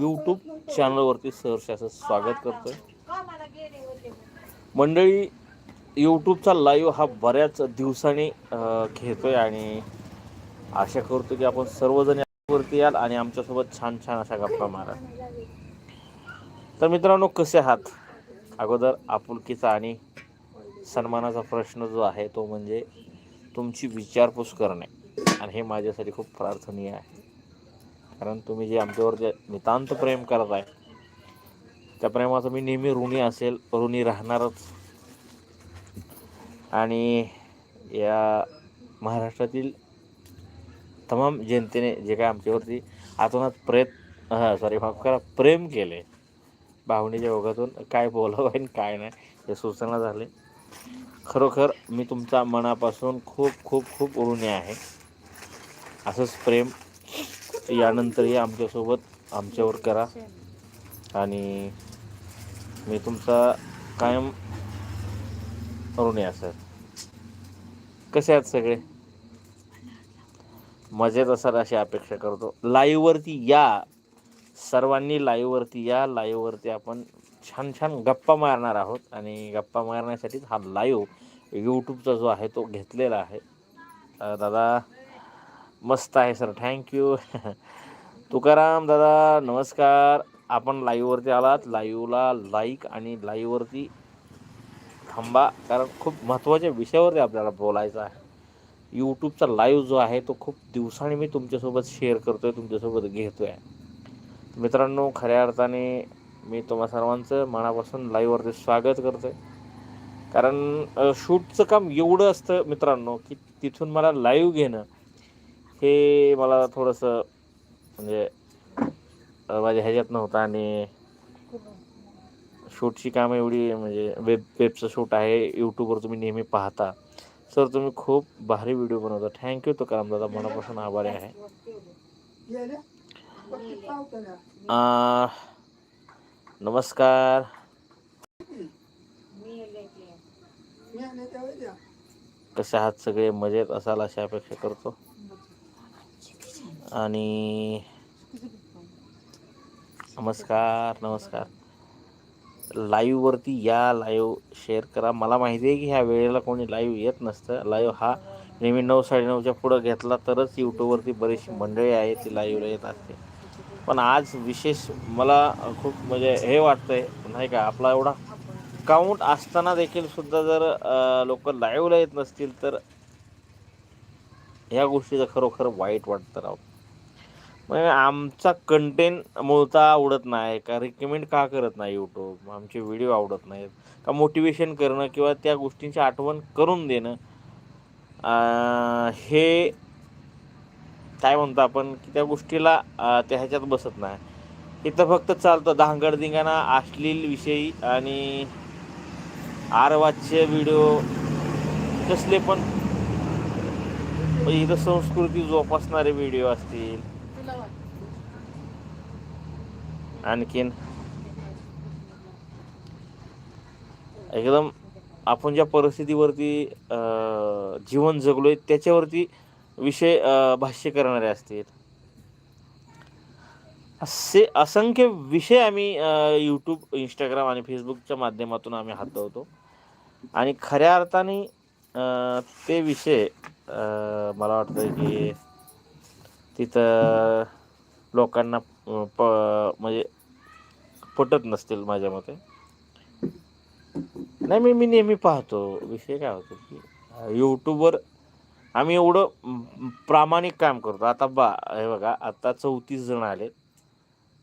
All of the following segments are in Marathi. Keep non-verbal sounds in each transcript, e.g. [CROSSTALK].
यूट्यूब चॅनलवरती सहर्ष असं स्वागत करतोय. मंडळी यूट्यूबचा लाईव्ह हा बऱ्याच दिवसांनी घेतोय आणि आशा करतो की आपण सर्वजण यावरती याल आणि आमच्यासोबत छान छान अशा गप्पा मारा तर मित्रांनो कसे आहात? अगोदर आपुलकीचा आणि सन्मानाचा प्रश्न जो आहे तो म्हणजे तुमची विचारपूस करणे. आणि हे माझ्यासाठी खूप प्रार्थनीय आहे. कारण तुम्ही जे आमच्यावर जे नितांत प्रेम करत आहे त्या प्रेमाचं मी नेहमी ऋणी असेल ऋणी राहणारच. आणि या महाराष्ट्रातील तमाम जनतेने जे काय आमच्यावरती आतोनात प्रयत् हां सॉरी माफ करा प्रेम केले. भावनेच्या ओघातून काय बोलावं आणि काय नाही हे सूचना झाले. खरोखर मी तुमचा मनापासून खूप खूप खूप ऋणी आहे. असंच प्रेम यानंतरही आमच्यासोबत आमच्यावर करा. आणि मी तुमचा कायम ऋणी असेल कसे आहात सगळे? मजेत असाल अशी अपेक्षा करतो. लाईव्हवरती या. सर्वांनी लाईव्हवरती या. लाईव्हवरती आपण छान छान गप्पा मारणार आहोत. आणि गप्पा मारण्यासाठीच हा लाईव्ह यूट्यूबचा जो आहे तो घेतलेला आहे. दादा मस्त आहे सर. थँक्यू [LAUGHS] तुकाराम दादा नमस्कार. आपण लाईव्हवरती आलात. लाईव्हला लाईक आणि लाईव्हवरती थांबा कारण खूप महत्त्वाच्या विषयावरती आपल्याला बोलायचं आहे. यूट्यूबचा लाईव्ह जो आहे तो खूप दिवसाने मी तुमच्यासोबत शेअर करतो आहे तुमच्यासोबत घेतो आहे मित्रांनो खऱ्या अर्थाने मी तुम्हा सर्वांचं मनापासून लाईव्हवरती स्वागत करतो आहे कारण शूटचं काम एवढं असतं मित्रांनो की तिथून मला लाईव्ह घेणं हे मला थोडंसं म्हणजे माझ्या ह्याच्यात नव्हतं आणि शूटची कामं एवढी म्हणजे वेब वेबचं शूट आहे यूट्यूबवर तुम्ही नेहमी पाहता. सर तुम्ही खूप भारी व्हिडिओ बनवता. थँक्यू तो काम दादा. मनापासून आभारी आहे. नमस्कार. कसे आहात सगळे? मजेत असाल अशी अपेक्षा करतो? आणि नमस्कार नमस्कार. लाईव्हवरती या लाईव्ह शेअर करा. मला माहिती आहे की ह्या वेळेला कोणी लाईव्ह येत नसतं. लाईव्ह हा नेहमी नऊ साडेनऊच्या पुढं घेतला तरच यूट्यूबवरती बरीचशी मंडळी आहे ती लाईव्हला येत असते पण आज विशेष मला खूप म्हणजे हे वाटतंय नाही का आपला एवढा काउंट असताना देखील सुद्धा जर लोक लाईव्हला येत नसतील तर ह्या गोष्टीचं खरोखर वाईट वाटतं राव. मग आमचा कंटेंट मूळतः आवडत नाही. का रिकमेंड का करत नाही यूट्यूब आमचे व्हिडिओ आवडत नाहीत. का मोटिवेशन करणं किंवा त्या गोष्टींची आठवण करून देणं हे काय म्हणतो आपण? की त्या गोष्टीला त्या ह्याच्यात बसत नाही. इथं फक्त चालतं. धांगडधिंगाणा अश्लील विषयी आणि आरवाच्य व्हिडिओ कसले पण. म्हणजे इथं संस्कृती जोपासणारे व्हिडिओ असतील आणखीन. एकदम आपण ज्या परिस्थितीवरती जीवन जीवन जगलोय त्याच्यावरती विषय भाष्य करणारे असतील. असे असंख्य विषय आम्ही यूट्यूब इंस्टाग्राम आणि फेसबुकच्या माध्यमातून आम्ही हाताळतो. आणि खऱ्या अर्थाने ते विषय मला वाटतं की तिथं लोकांना प म्हणजे पटत नसतील माझ्या मते. नाही मी मी नेहमी पाहतो. विषय काय होतो की यूट्यूबवर आम्ही एवढं प्रामाणिक काम करतो. आता बा हे बघा आता चौतीस जण आलेत.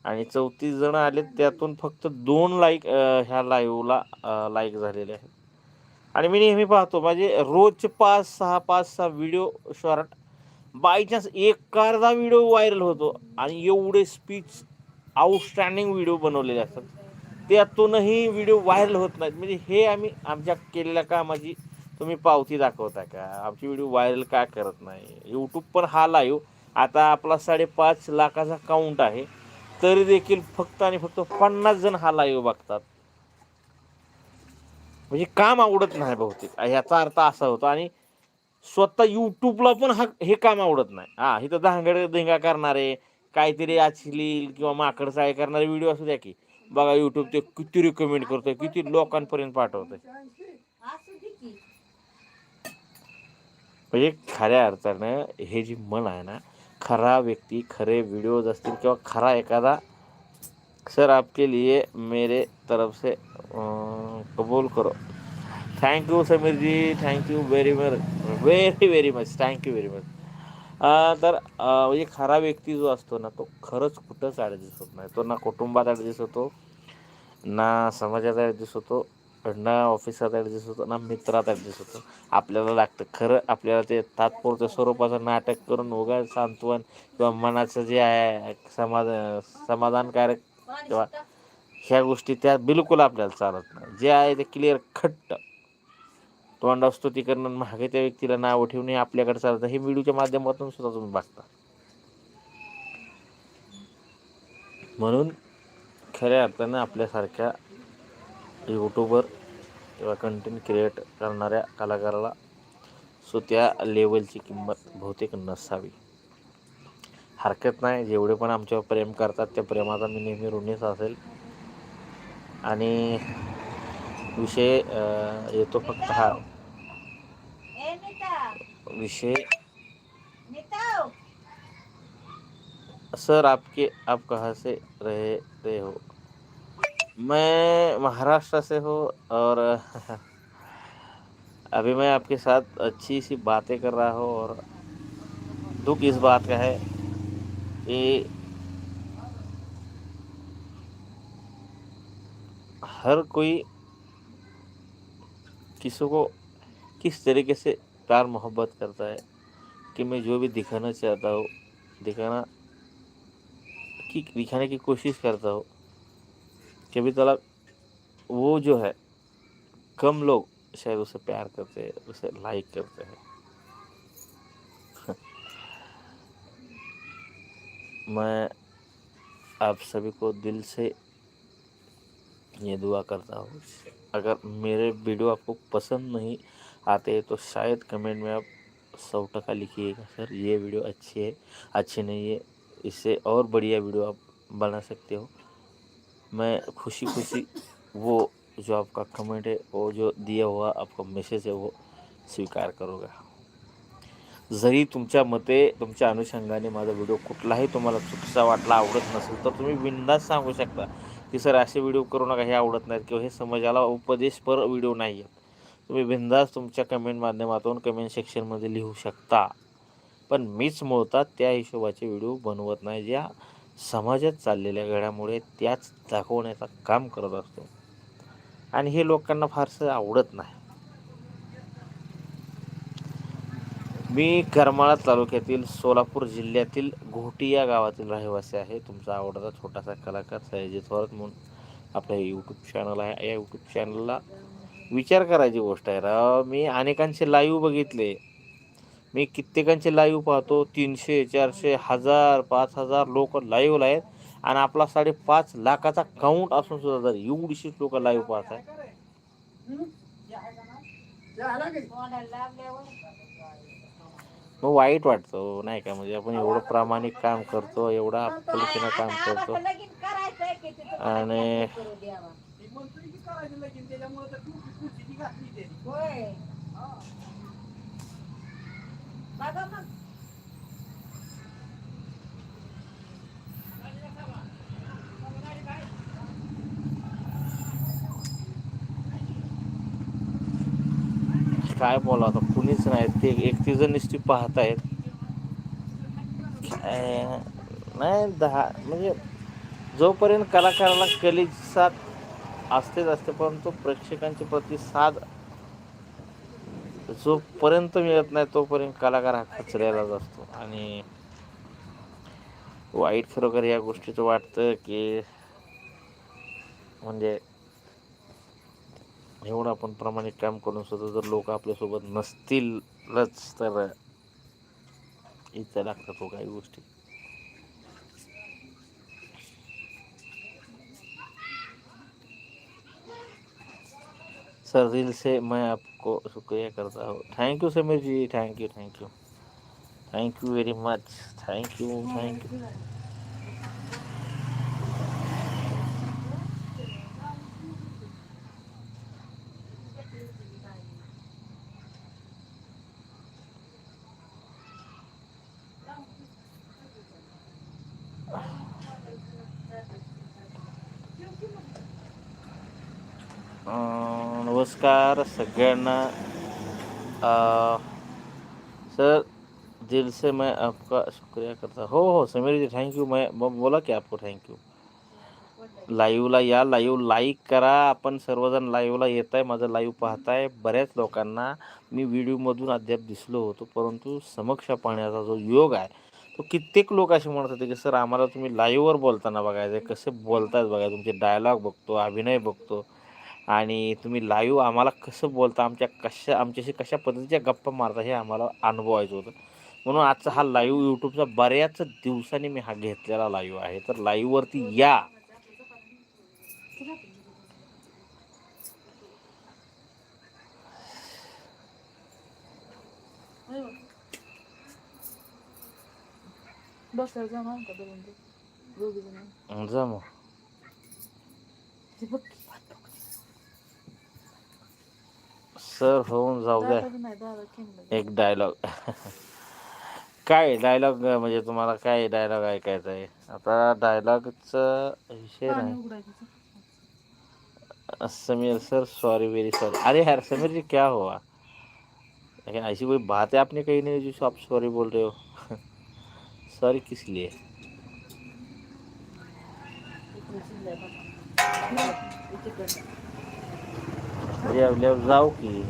आणि चौतीस जण आलेत त्यातून फक्त दोन लाईक ह्या लाईव्हला लाईक झालेले आहेत. आणि मी नेहमी पाहतो म्हणजे रोजचे पाच सहा पाच सहा व्हिडिओ शॉर्ट बाय चान्स एक अर्धा व्हिडिओ व्हायरल होतो आणि एवढे स्पीच आउटस्टँडिंग व्हिडिओ बनवलेले असतात. त्यातूनही व्हिडिओ व्हायरल होत नाहीत. म्हणजे हे आम्ही आमच्या केलेल्या कामाची तुम्ही पावती दाखवता का? आमची व्हिडिओ व्हायरल का करत नाही? यूट्यूब पण हा लाईव्ह आता आपला साडेपाच लाखाचा काउंट आहे. तरी देखील फक्त आणि फक्त पन्नास जण हा लाईव्ह बघतात. म्हणजे काम आवडत नाही बहुतेक. ह्याचा अर्थ असा होतो. आणि स्वतः युट्यूबला पण हा हे काम आवडत नाही. हा इथं धांगड धिंगा करणारे काहीतरी अश्लील किंवा माकड चाळे करणारे व्हिडिओ असू द्या की. बघा युट्यूब ते किती रिकमेंड करतोय किती लोकांपर्यंत पाठवतोय. म्हणजे खऱ्या अर्थानं हे जी मन आहे ना खरा व्यक्ती खरे व्हिडिओज असतील किंवा खरा एखादा सर आपके लिए मेरे तरफ से कबूल करो. Thank you Sameer ji thank you very much very very much thank you very much तर म्हणजे खरा व्यक्ती जो असतो ना तो खरंच कुठंच ॲडजस्ट होत नाही. तो ना कुटुंबात ॲडजस्ट होतो ना समाजात ॲडजस्ट होतो ना ऑफिसात ॲडजस्ट होतो ना मित्रात ॲडजस्ट होतो. आपल्याला लागतं खरं आपल्याला ते तात्पुरत्या स्वरूपाचं नाटक करून उगा सांत्वन किंवा मनाचं जे आहे समाधान समाधानकारक किंवा ह्या गोष्टी त्या बिलकुल आपल्याला चालत नाही. जे आहे ते क्लिअर खट्ट. तोंडावर स्तुती करणं मागे त्या व्यक्तीला नाव ठेवणे आपल्याकडे चालतं हे व्हिडिओच्या माध्यमातून सुद्धा तुम्ही बघता. म्हणून खऱ्या अर्थानं आपल्यासारख्या यूट्यूबर किंवा कंटेंट क्रिएट करणाऱ्या कलाकाराला सो त्या लेवलची किंमत बहुतेक नसावी. हरकत नाही जेवढे पण आमच्यावर प्रेम करतात त्या प्रेमाचा मी नेहमी ऋणीच असेल. आणि विषय येतो फक्त हा. विषय। सर आपके आप कहाँ से रहे रहे हो? मैं महाराष्ट्र से हो और [LAUGHS] अभी मैं आपके साथ अच्छी सी बातें कर रहा हूँ और दुख इस बात का है कि हर कोई किसी को किस तरीके से प्यार मोहब्बत करता है कि मैं जो भी दिखाना चाहता हूँ, दिखाना की दिखाने की कोशिश करता हूँ कभी तक वो जो है, कम लोग शायद उसे प्यार करते हैं, उसे लाइक करते हैं। [LAUGHS] मैं आप सभी को दिल से ये दुआ करता हूँ। अगर मेरे वीडियो आपको पसंद नहीं आते हैं तो शायद कमेंट में आप सौ टका लिखिएगा। सर, ये वीडियो अच्छी है, अच्छी नहीं है, इससे और बढ़िया वीडियो आप बना सकते हो। मैं खुशी खुशी वो जो आपका कमेंट है, वो जो दिया हुआ आपका मेसेज है, वो स्वीकार करूँगा। जरी तुमच्या मते, तुमच्या अनुषंगाने माझा व्हिडिओ कुठलाही तुम्हाला चुकीचा वाटला, आवडत नसेल, तर तुम्ही बिंदास सांगू शकता की, सर, असे व्हिडिओ करू नका, हे आवडत नाहीत किंवा हे समाजाला उपदेशपर व्हिडिओ नाही आहेत तुम्ही बिंदास तुमच्या कमेंट माध्यमातून कमेंट सेक्शनमध्ये लिहू शकता. पण मीच मुळतात त्या हिशोबाचे व्हिडिओ बनवत नाही ज्या समाजात चाललेल्या घडामुळे त्याच दाखवण्याचं काम करत असतो. आणि हे लोकांना फारसं आवडत नाही. मी करमाळा तालुक्यातील सोलापूर जिल्ह्यातील घोटी या गावातील रहिवासी आहे. तुमचा आवडता छोटासा कलाकार सयाजी थोरात म्हणून आपल्या यूट्यूब चॅनल आहे. या यूट्यूब चॅनलला विचार करायची गोष्ट आहे राव. मी अनेकांचे लाईव्ह बघितले. मी कित्येकांचे लाईव्ह पाहतो. तीनशे चारशे हजार पाच हजार लोक लाईव्ह आहेत. आणि आपला साडेपाच लाखाचा काउंट असून सुद्धा जर एवढीशीच लोक लाईव्ह पाहत आहे मग वाईट वाटतं नाही का? म्हणजे आपण एवढं प्रामाणिक काम करतो एवढं आपुलकीनं काम आता की आम्हाला लगीन त्याच्यामुळे तर ते तुम्हाला ती घातली त्याने द्यावा. होय बघा मग काय बोला आता? कुणीच नाही. ते एकटी जण नुसती पाहतायत. काय? नाही दहा म्हणजे जोपर्यंत कलाकाराला कलेचा असतेच असते परंतु प्रेक्षकांचे प्रतिसाद जोपर्यंत मिळत नाही तोपर्यंत कलाकार हा कचऱ्यालाच असतो. आणि वाईट खरोखर या गोष्टीचं वाटतं की म्हणजे एवढं आपण प्रामाणिक काम करून सुद्धा जर लोक आपल्यासोबत नसतीलच तर इथं लागतात हो काही गोष्टी. सर दिल से मैं आपको शुक्रिया करता हूँ। Thank you Sameer ji thank you thank you thank you very much thank you thank you अं, नमस्कार सगळ्यांना. सर दिल से मैं आपका शुक्रिया करता हो. हो समीर जी थँक्यू मैं बोला की आपको थँक्यू लाईव्हला या लाईव्ह लाईक करा. आपण सर्वजण लाईव्हला येत आहे माझं लाईव्ह पाहताय. बऱ्याच लोकांना मी व्हिडिओमधून अद्याप दिसलो होतो परंतु समक्ष पाहण्याचा जो योग आहे तो कित्येक लोक असे म्हणत होते की सर आम्हाला तुम्ही लाईव्हवर बोलताना बघायचं कसे बोलतायत बघा. तुमचे डायलॉग बघतो अभिनय बघतो. आणि तुम्ही लाईव्ह आम्हाला कसं बोलता आमच्या कशा आमच्याशी कशा पद्धतीच्या गप्पा मारता हे आम्हाला अनुभवायचं होतं. म्हणून आजचा हा लाईव्ह यूट्यूबचा बऱ्याच दिवसांनी मी हा घेतलेला लाईव्ह आहे. तर लाईव्हवरती या. जाणार का दोघं दोघी जण जा मग ते बघ की, भात बघ. सर होऊन जाऊ द्या. एक डायलॉग काय डायलॉग म्हणजे तुम्हाला काय डायलॉग ऐकायचा आहे? आता डायलॉगचं विषय नाही. Sameer sir sorry very sorry अरे यार समीर जी क्या हुआ? लेकिन ऐसी कोई बात है आपने कही नहीं जिसको आप सॉरी बोल रहे हो? सॉरी किस लिए? ले- जाऊ की.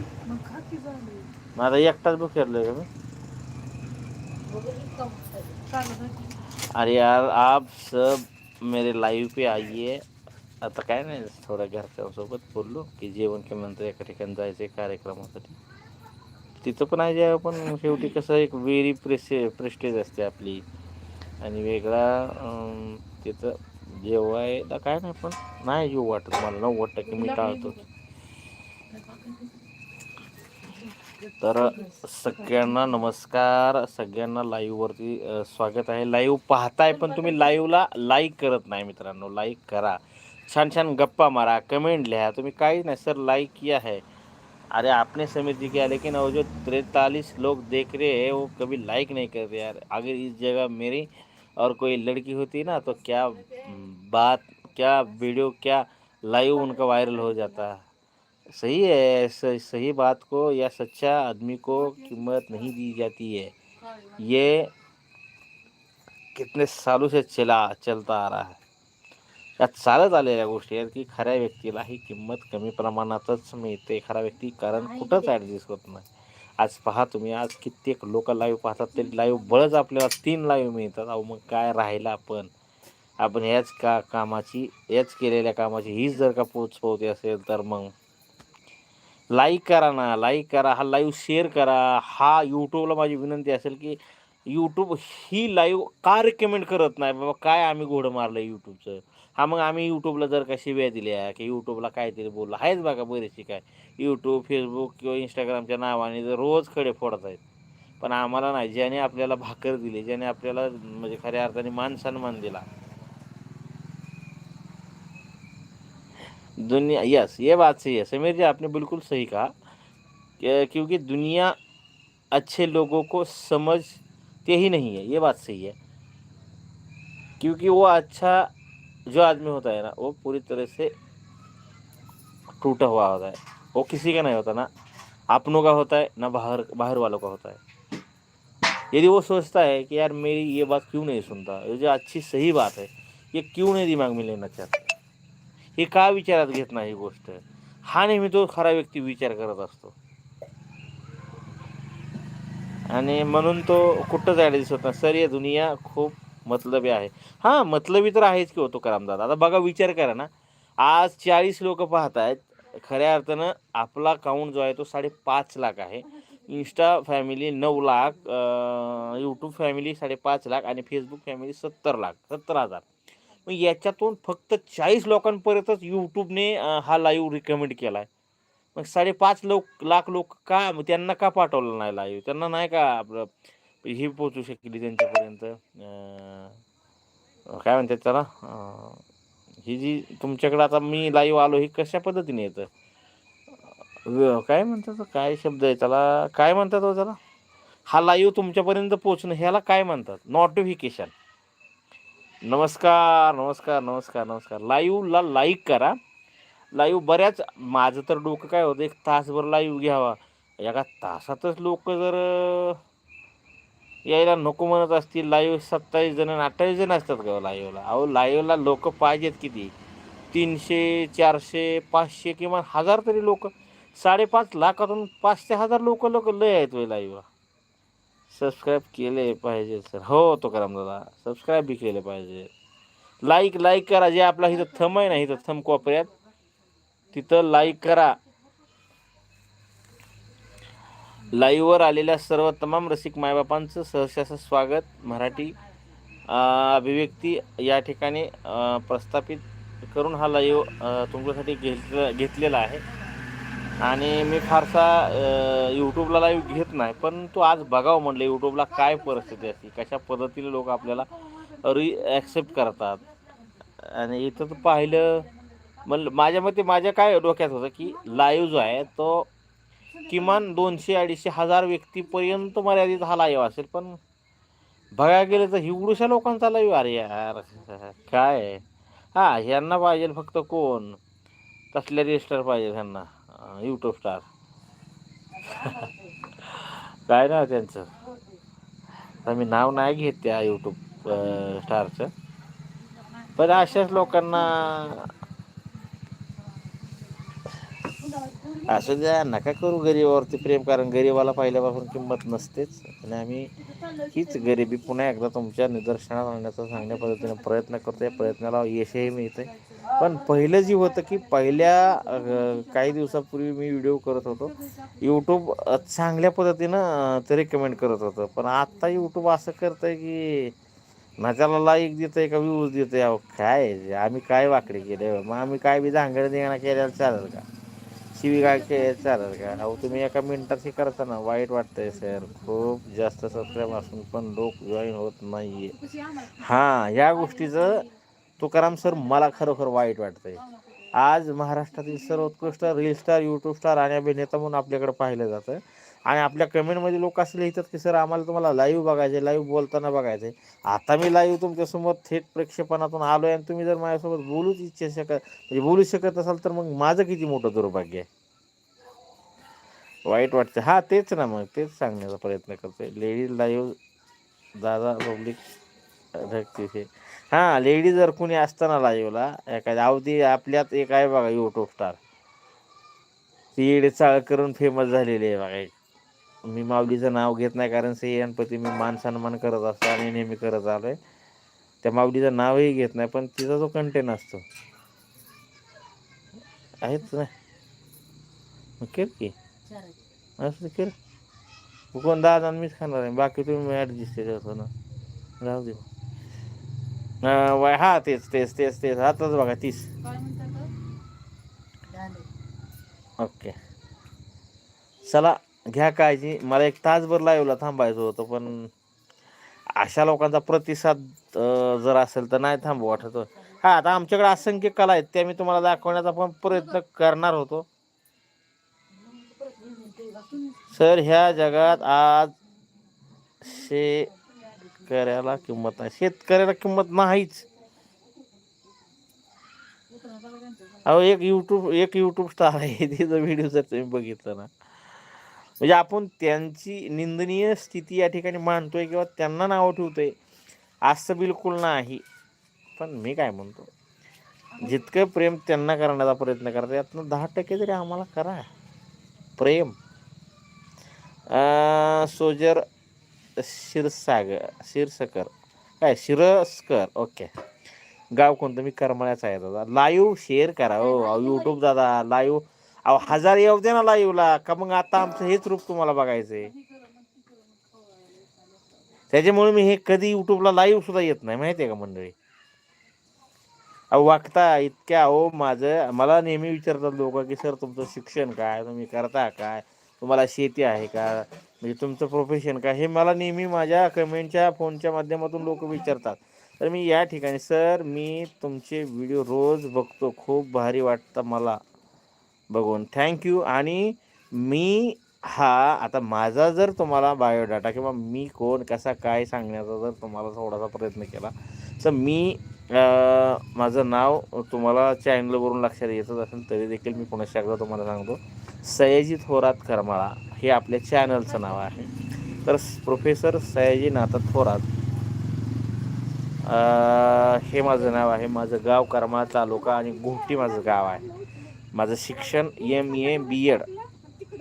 की आता एकटाच बुक करलोय का मी? की. अरे यार आप सब मेरे लाईव्ह पे आइए. आता काय नाही थोड्या घरच्यांसोबत बोललो की जेवण केल्यानंतर एका ठिकाणी जायचं आहे कार्यक्रमासाठी. तिथं पण आहे जे पण शेवटी कसं एक वेरी प्रेसे प्रेस्टेज असते आपली. आणि वेगळा तिथं जेवायला काय नाही पण नाही जीव वाटत. मला नव्वद टक्के मी टाळतो. तर सगळ्यांना नमस्कार, सगळ्यांना लाईव्हवरती स्वागत आहे. लाईव्ह पाहताय, पण तुम्ही लाईव्हला लाईक करत नाही मित्रांनो. लाईक करा. छान छान गप्पा मारा कमेंट लिहा. तुम्ही काही नाही, सर लाइक किया है अरे, आपने समिति किया लेकिन वो जो तैतालीस लोग देख रहे हैं, वो कभी लाइक नहीं करते यार. अगर इस जगह मेरी और कोई लड़की होती ना तो क्या बात, क्या वीडियो क्या लाइव उनका वायरल हो जाता? सही है सही बात को या सच्चा आदमी को कीमत नहीं दी जाती है। ये कितने सालों से चला चलता आ रहा है। या चालत आलेल्या गोष्टी आहेत की खऱ्या व्यक्तीला ही किंमत कमी प्रमाणातच मिळते खरा व्यक्ती कारण कुठंच ॲडजस्ट होत नाही। आज पहा तुम्ही आज कित्येक लोक लाईव्ह पाहतात ते लाईव्ह बळच आपल्याला तीन लाईव्ह मिळतात. अहो मग काय राहिलं आपण? आपण याच का कामाची याच केलेल्या कामाची हीच जर का पोच पोहते असेल तर मग? लाईक करा ना लाईक करा हा लाईव्ह शेअर करा. हा यूट्यूबला माझी विनंती असेल की यूट्यूब ही लाईव्ह का रिकमेंड करत नाही? बाबा काय आम्ही घोडं मारलं यूट्यूबचं हा मग आम्ही यूट्यूबला जर का शिव्या दिल्या की यूट्यूबला काहीतरी बोललं आहेच बघा बरेचशी काय. यूट्यूब फेसबुक किंवा इंस्टाग्रामच्या नावाने जर रोज खडे फोडत आहेत पण आम्हाला नाही ज्याने आपल्याला भाकर दिली ज्याने आपल्याला म्हणजे खऱ्या अर्थाने मान सन्मान दिला दुनिया यस ये बात सही है। समीर जी, आपने बिल्कुल सही कहा क्योंकि दुनिया अच्छे लोगों को समझते ही नहीं है, ये बात सही है। क्योंकि वो अच्छा जो आदमी होता है ना, वो पूरी तरह से टूटा हुआ होता है। वो किसी का नहीं होता ना, अपनों का होता है, ना बाहर बाहर वालों का होता है। यदि वो सोचता है कि यार मेरी ये बात क्यों नहीं सुनता? ये जो अच्छी सही बात है, ये क्यों नहीं दिमाग में लेना चाहता? हे का विचारात घेत नाही ही गोष्ट? हा नेहमी तो खरा व्यक्ती विचार करत असतो. आणि म्हणून तो कुठं जायला दिसत नाही. सर या दुनिया खूप मतलबी आहे. हां मतलबी तर आहेच की होतो करामदादा आता बघा विचार करा ना. आज चाळीस लोक पाहत आहेत खऱ्या अर्थानं आपला काउंट जो आहे तो साडेपाच लाख आहे. इंस्टा फॅमिली नऊ लाख यूट्यूब फॅमिली साडेपाच लाख आणि फेसबुक फॅमिली सत्तर लाख सत्तर हजार. मग याच्यातून फक्त चाळीस लोकांपर्यंतच यूट्यूबने हा लाईव्ह रिकमेंड केला आहे मग साडेपाच लोक लाख लोक का मग त्यांना का पाठवलं नाही लाईव्ह त्यांना नाही का आपलं ही पोचू शकली त्यांच्यापर्यंत? काय म्हणतात त्याला? ही जी तुमच्याकडे आता मी लाईव्ह आलो ही कशा पद्धतीने येतं? काय म्हणतात काय शब्द आहे त्याला? काय म्हणतात हो त्याला? हा लाईव्ह तुमच्यापर्यंत पोचणं ह्याला काय म्हणतात? नोटिफिकेशन नमस्कार नमस्कार नमस्कार नमस्कार. लाईव्हला लाईक करा. लाईव्ह बऱ्याच माझं तर डोकं काय होतं एक तासभर लाईव्ह घ्यावा. एका तासातच लोक जर यायला नको म्हणत असतील लाईव्ह सत्तावीस जण आणि अठ्ठावीस जण असतात का हो लाईव्हला? अहो लाईव्हला लोक पाहिजेत किती? तीनशे चारशे पाचशे किंवा हजार तरी लोक. साडेपाच लाखातून पाचशे हजार लोक लोक लय आहेत लाईव्हला. सबस्क्राईब केले पाहिजे सर हो तो करा दादा. सबस्क्राईब बी केले पाहिजे. लाईक लाईक करा. जे आपला इथं थम आहे ना इथं थम कोपऱ्यात तिथं लाईक करा. लाईव्हवर आलेल्या सर्व तमाम रसिक मायबापांचं सहर्षाचं स्वागत. मराठी अभिव्यक्ती या ठिकाणी प्रस्थापित करून हा लाईव्ह तुमच्यासाठी घेतलं घेतलेला आहे. आणि मी फारसा यूट्यूबला लाईव्ह घेत नाही पण तो आज बघावं म्हणलं यूट्यूबला काय परिस्थिती असते कशा पद्धतीने लोक आपल्याला रि ॲक्सेप्ट करतात. आणि इथं तर पाहिलं म्हणलं माझ्या मते माझ्या काय डोक्यात होतं की लाईव्ह जो आहे तो किमान दोनशे अडीचशे हजार व्यक्तीपर्यंत मर्यादित हा लाईव्ह असेल पण बघायला गेलं तर हिवडूशा लोकांचा लाईव्ह अरे यार काय? हां ह्यांना पाहिजे फक्त कोण? तसले रजिस्टर पाहिजे ह्यांना. यूट्यूब स्टार काय नाव त्यांचं? आता मी नाव नाही घेत त्या यूट्यूब स्टारचं पण अशाच लोकांना असं द्या नका करू गरिबावरती प्रेम कारण गरिबाला पहिल्यापासून किंमत नसतेच. आणि आम्ही हीच गरिबी पुन्हा एकदा तुमच्या निदर्शनात आणण्याचा चांगल्या पद्धतीने प्रयत्न करतो या प्रयत्नाला यशही मिळते पण पहिलं जी होतं की पहिल्या काही दिवसापूर्वी मी व्हिडिओ करत होतो. यूट्यूब चांगल्या पद्धतीनं ते रेकमेंड करत होतं. पण आत्ता यूट्यूब असं करतंय की ना त्याला लाईक आहे का व्ह्यूज आहे अहो काय? आहे? आम्ही काय वाकडे केले? मग आम्ही काय बी झांगड देणं केल्याला चालेल का? शिवी काय केल्या चालेल का? अहो तुम्ही एका मिनटात हे करता ना वाईट वाटतंय सर. खूप जास्त सबस्क्राईब असून पण लोक जॉईन होत नाही आहे हां या गोष्टीचं तुकाराम सर मला खरोखर वाईट वाटतंय. आज महाराष्ट्रातील सर्वोत्कृष्ट रील स्टार यूट्यूब स्टार आणि अभिनेता म्हणून आपल्याकडे पाहिलं जातं. आणि आपल्या कमेंटमध्ये लोक असे लिहितात की सर आम्हाला तुम्हाला लाईव्ह बघायचे लाईव्ह बोलताना बघायचे आता मी लाईव्ह तुमच्यासमोर थेट प्रेक्षेपणातून आलो आहे आणि तुम्ही जर माझ्यासोबत बोलूच इच्छा शकत म्हणजे बोलू शकत असाल तर मग माझं किती मोठं दुर्भाग्य आहे. वाईट वाटतं हां तेच ना मग तेच सांगण्याचा प्रयत्न करतोय. लेडीज लाईव्ह दादा पब्लिक धक्तीचे हां लेडी जर कुणी असताना लाईव्हला एखाद्या अवधी आपल्यात एक आहे बघा यूट्यूब स्टार ती येडे चाळ करून फेमस झालेली आहे बघा एक. मी माऊलीचं नाव घेत नाही कारण से गणपती मी मान सन्मान करत असतो आणि नेहमी करत आलो आहे त्या माऊलीचं नावही घेत नाही पण तिचा जो कंटेंट असतो. आहेच ना? मग केल की. असं केल कोण दादा जण मीच खाणार आहे. बाकी तुम्ही ॲडजस्ट करतो ना राहू दे वय हा तेच तेच तेच तेच आताच बघा तीस. ओके. चला घ्या काळजी. मला एक तासभर लाईव्हला थांबायचं होतं पण अशा लोकांचा प्रतिसाद जर असेल तर नाही थांबू वाटत. हा आता आमच्याकडे असंख्य कला आहेत त्या मी तुम्हाला दाखवण्याचा पण प्रयत्न करणार होतो. सर ह्या जगात आज शेतकऱ्याला किंमत नाही शेतकऱ्याला किंमत नाहीच. अहो एक युट्यूब एक युट्यूब स्टार आहे. [LAUGHS] तिचा व्हिडिओ जर तुम्ही बघितलं ना. म्हणजे आपण त्यांची निंदनीय स्थिती या ठिकाणी मांडतोय किंवा त्यांना नावं ठेवतोय असं बिलकुल नाही. पण मी काय म्हणतो जितकं प्रेम त्यांना करण्याचा प्रयत्न करता यातनं दहा टक्के तरी आम्हाला करा. प्रेम. सोजर शिरसागर शिरसकर. काय? शिरस्कर. ओके. गाव कोणतं? मी करमळ्याचं आहे दादा. लाईव्ह शेअर करा. हो यूट्यूब दादा लाईव्ह. अहो हजार येऊ दे ना लाईव्हला. का मग आता आमचं हेच रूप तुम्हाला बघायचंय त्याच्यामुळे मी हे कधी यूट्यूबला लाईव्ह सुद्धा येत नाही. माहिती आहे का मंडळी? अहो वागता इतक्या. अहो माझं मला नेहमी विचारतात लोक की सर तुमचं शिक्षण काय? तुम्ही करता काय? तुम्हाला शेती आहे का? म्हणजे तुमचं प्रोफेशन का हे मला नेहमी माझ्या कमेंटच्या फोनच्या माध्यमातून लोक विचारतात. तर मी या ठिकाणी सर मी तुमचे व्हिडिओ रोज बघतो. खूप भारी वाटतं मला. बघून. थँक्यू आणि मी हा आता माझा जर तुम्हाला बायोडाटा किंवा मी कोण कसा काय सांगण्याचा जर तुम्हाला थोडासा प्रयत्न केला तर मी माझं नाव तुम्हाला चॅनलवरून लक्षात येतच असेल तरी देखील मी पुन्हा एकदा तुम्हाला सांगतो. सयाजी थोरात करमाळा हे आपल्या चॅनलचं नाव आहे. तर प्रोफेसर सयाजी नाथा थोरात हे माझं नाव आहे. माझं गाव करमाळा तालुका आणि गुमटी माझं गाव आहे. माझं शिक्षण M A B Ed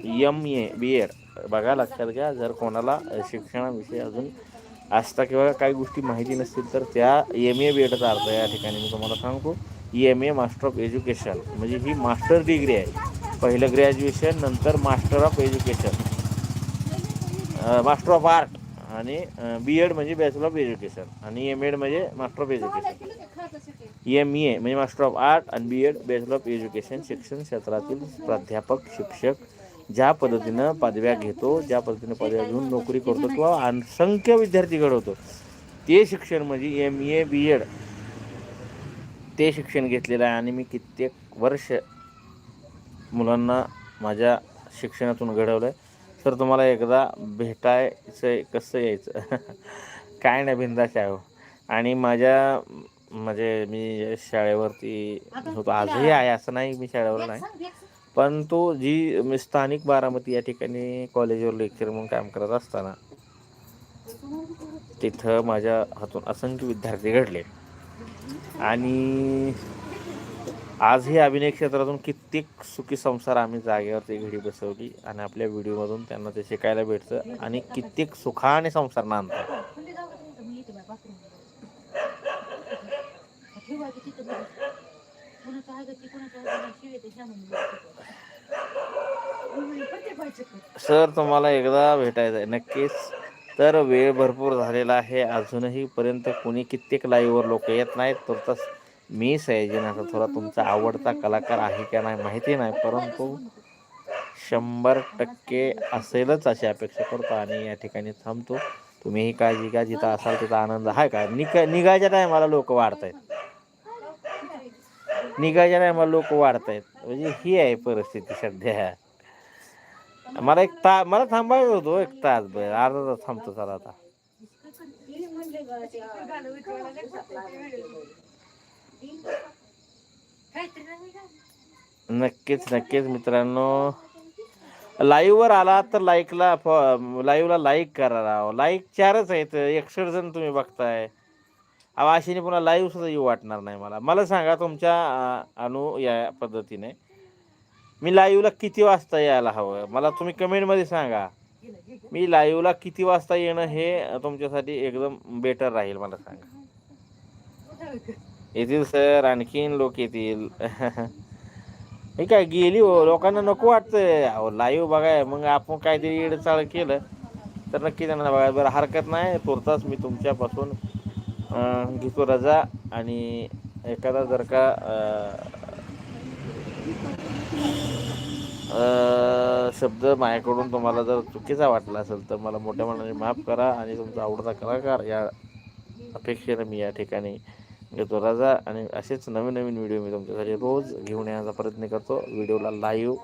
M A B Ed बघा लक्षात घ्या जर कोणाला शिक्षणाविषयी अजून असता किंवा काही गोष्टी माहिती नसतील तर त्या एम ए बी एडचा अर्थ या ठिकाणी मी तुम्हाला सांगतो. M A master of education म्हणजे ही मास्टर डिग्री आहे. पहिलं ग्रॅज्युएशन नंतर master of education master of art आणि बी एड म्हणजे बॅचलर ऑफ एज्युकेशन आणि एम एड म्हणजे master of education M A म्हणजे मास्टर ऑफ आर्ट आणि B Ed bachelor of education शिक्षण क्षेत्रातील प्राध्यापक शिक्षक ज्या पद्धतीनं पदव्या घेतो ज्या पद्धतीनं पदव्या घेऊन नोकरी करतो किंवा असंख्य विद्यार्थी घडवतो ते शिक्षण म्हणजे एम ए बी एड ते शिक्षण घेतलेलं आहे आणि मी कित्येक वर्ष मुलांना माझ्या शिक्षणातून घडवलं आहे तर तुम्हाला एकदा भेटायचं आहे, कसं यायचं? [LAUGHS] काय नाही बिंदाश आहे हो. आणि माझ्या म्हणजे मी शाळेवरती होतो. आजही आहे असं नाही मी शाळेवर नाही. पण तो जी मी स्थानिक बारामती या ठिकाणी कॉलेजवर लेक्चर म्हणून काम करत असताना तिथं माझ्या हातून असंख्य विद्यार्थी घडले. आणि आजही अभिनय क्षेत्रातून कित्येक सुखी संसार आम्ही जागेवरती घडी बसवली आणि आपल्या व्हिडिओमधून त्यांना ते शिकायला भेटतं आणि कित्येक सुखाने संसार नांदतात सर तुम्हाला एकदा भेटायचं आहे नक्कीच. तर वेळ भरपूर झालेला आहे. अजूनही पर्यंत कोणी कित्येक लाईव्हवर लोक येत नाहीत. तर मी सयाजीनाथ थोडा तुमचा आवडता कलाकार आहे का नाही माहिती नाही परंतु शंभर टक्के असेलच अशी अपेक्षा करतो आणि या ठिकाणी थांबतो. तुम्हीही काळजी घ्या जिथं असाल तिथं आनंद आहे का? निक निघायच्या टायमाला लोक वाढत आहेत निघायच्या टायमाला लोक वाढत आहेत म्हणजे ही आहे परिस्थिती सध्या. मला एक ता मला थांबायचं होतो हो, एक तास बर अर्धा तास थांबतो चला आता. नक्कीच नक्कीच मित्रांनो. लाईव्हवर आला तर लाईकला लाईव्हला लाईक करा राव. लाईक चारच आहेत एकसष्ट जण तुम्ही बघताय. अहो अशीने पुन्हा लाईव्ह सुद्धा येऊ वाटणार नाही मला. मला सांगा तुमच्या अनु या पद्धतीने. मी लाईव्हला किती वाजता यायला हवं? मला तुम्ही कमेंटमध्ये सांगा. मी लाईव्हला किती वाजता येणं हे तुमच्यासाठी एकदम बेटर राहील मला सांगा. येतील सर आणखीन लोक येतील. [LAUGHS] हे काय गेली हो लोकांना नको वाटतंय. अहो लाईव्ह बघाय मग आपण काहीतरी येडचाळ केलं तर नक्की त्यांना बघायला बरं हरकत नाही. तुर्तास मी तुमच्यापासून घेतो रजा. आणि एखादा जर का शब्द माझ्याकडून तुम्हाला जर चुकीचा वाटला असेल तर मला मोठ्या मनाने माफ करा. आणि तुमचा आवडता कलाकार या अपेक्षेनं मी या ठिकाणी घेतो राजा आणि असेच नवीन नवीन व्हिडिओ मी तुमच्यासाठी रोज घेऊन येण्याचा प्रयत्न करतो. व्हिडिओला लाईव्ह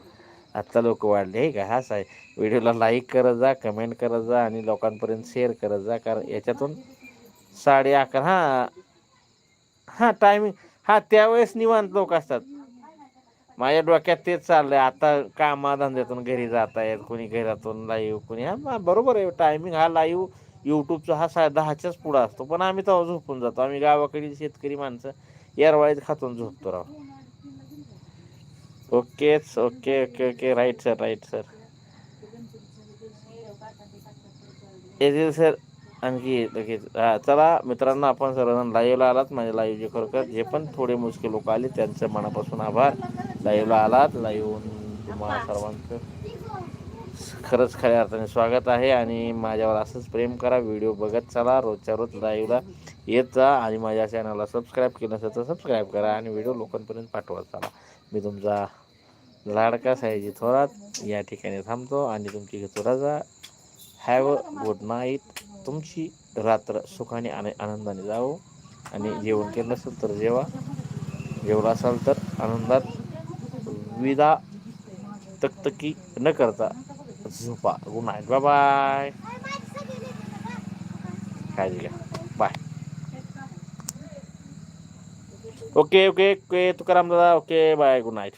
आत्ता लोक वाढले. हे का हाच आहे व्हिडिओला लाईक करत जा कमेंट करत जा आणि लोकांपर्यंत शेअर करत जा. कारण याच्यातून साडे अकरा हां. हां टायमिंग हां त्यावेळेस निवांत लोक असतात. माझ्या डोक्यात तेच चाललंय. आता कामाधंद्यातून घरी जात आहेत कोणी घरातून लाईव्ह कोणी. हां बरोबर आहे. टायमिंग हा लाईव्ह यूट्यूबचा हा सा दहाच्याच पुढं असतो. पण आम्ही तेव्हा झोपून जातो. आम्ही गावाकडील शेतकरी माणसं यारवाळीत खातून झोपतो राव. ओकेच okay okay okay. Right sir right sir येतील सर आणखी लगेच चला मित्रांनो आपण सर्वजण लाईव्हला आलात. माझे लाईव्ह जे खरोखर जे पण थोडे मोजके लोक आले त्यांचं मनापासून आभार. लाईव्हला आलात लाईव्ह तुम्हाला सर्वांचं खरंच खऱ्या अर्थाने स्वागत आहे आणि माझ्यावर असंच प्रेम करा. व्हिडिओ बघत चला. रोजच्या रोज लाईव्हला येत जा आणि माझ्या चॅनलला सबस्क्राईब केलं असेल तर सबस्क्राईब करा आणि व्हिडिओ लोकांपर्यंत पाठवत चला. मी तुमचा लाडका साईजी थोरात या ठिकाणी थांबतो आणि तुमची घेतो रजा. हॅव अ गुड नाईट तुमची रात्र सुखाने आणि आनंदाने जावो. आणि जेवण केलं असेल तर जेवा. जेवला असाल तर आनंदात विदा तकतकी न करता झोपा गुड नाईट बाय बाय काळजी घ्या bye okay okay okay Tukaram दादा ओके बाय गुड नाईट